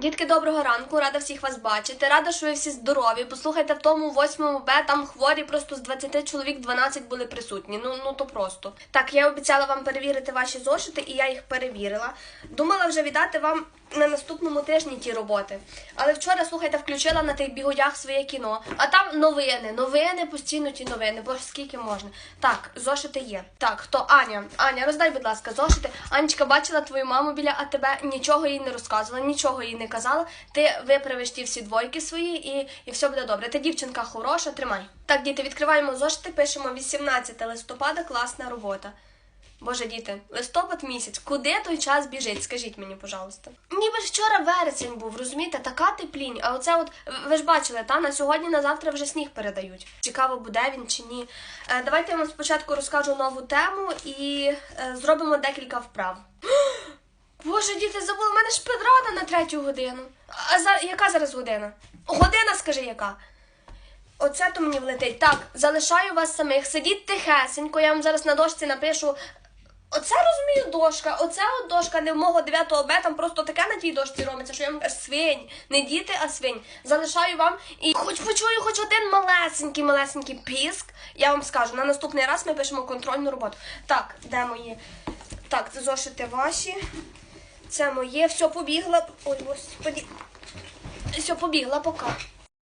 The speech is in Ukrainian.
Дітки, доброго ранку, рада всіх вас бачити. Рада, що ви всі здорові. Послухайте, в тому 8 Б там хворі просто з 20 чоловік 12 були присутні. Ну ну то просто. Так, я обіцяла вам перевірити ваші зошити, і я їх перевірила. Думала вже віддати вам на наступному тижні ті роботи. Але вчора, слухайте, включила на тих бігодях своє кіно. А там новини, новини, постійно ті новини, бо скільки можна. Так, зошити є. Так, хто Аня? Аня, роздай, будь ласка, зошити. Анечка бачила твою маму біля АТБ, нічого їй не розказувала, нічого їй не казала. Ти виправиш ті всі двойки свої і, і все буде добре. Ти дівчинка хороша, тримай. Так, діти, відкриваємо зошити, пишемо 18 листопада, класна робота. Боже, діти, листопад місяць, куди той час біжить? Скажіть мені, пожалуйста. Ніби ж вчора вересень був, розумієте, така теплінь. А оце от ви ж бачили, та на сьогодні, на завтра вже сніг передають. Цікаво, буде він чи ні. Е, давайте я вам спочатку розкажу нову тему і е, зробимо декілька вправ. Боже, діти, забули, в мене ж педрада на третю годину. А за яка зараз година? Година, скажи, яка? Оце то мені влетить. Так, залишаю вас самих. Сидіть тихесенько, я вам зараз на дошці напишу. Оце розумію дошка, оце от дошка не в мого 9 Б, там просто таке на тій дошці робиться, що я вам свинь, не діти, а свинь. Залишаю вам і хоч почую хоч один малесенький, малесенький піск, я вам скажу, на наступний раз ми пишемо контрольну роботу. Так, де мої? Так, це зошити ваші. Це моє, все побігла. Ой, господі. Все, побігла пока.